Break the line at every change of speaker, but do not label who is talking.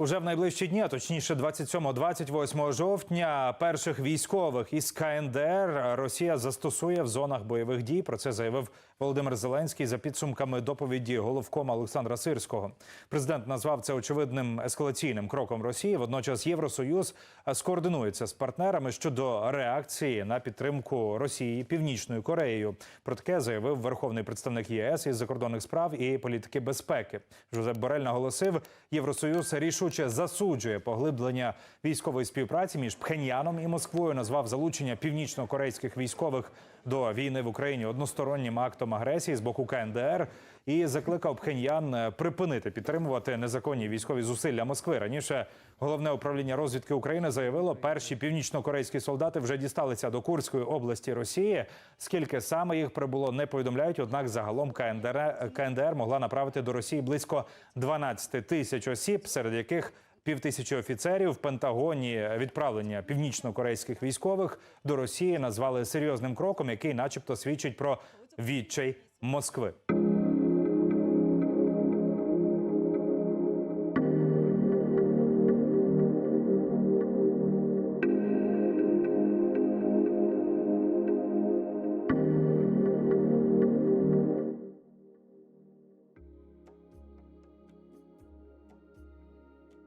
Уже в найближчі дні, а точніше 27-28 жовтня, перших військових із КНДР Росія застосує в зонах бойових дій. Про це заявив Володимир Зеленський за підсумками доповіді головкома Олександра Сирського. Президент назвав це очевидним ескалаційним кроком Росії. Водночас Євросоюз скоординується з партнерами щодо реакції на підтримку Росії Північною Кореєю. Про таке заявив верховний представник ЄС із закордонних справ і політики безпеки. Жозеп Борель наголосив, Євросоюз рішуче засуджує поглиблення військової співпраці між Пхеньяном і Москвою. Назвав залучення північно-корейських військових до війни в Україні одностороннім актом агресії з боку КНДР і закликав Пхеньян е, припинити підтримувати незаконні військові зусилля Москви. Раніше головне управління розвідки України заявило, перші північно-корейські солдати вже дісталися до Курської області Росії. Скільки саме їх прибуло, не повідомляють. Однак загалом КНДР, КНДР могла направити до Росії близько 12 тисяч осіб, серед яких Півтисячі офіцерів в Пентагоні відправлення північно-корейських військових до Росії назвали серйозним кроком, який, начебто, свідчить про відчай Москви.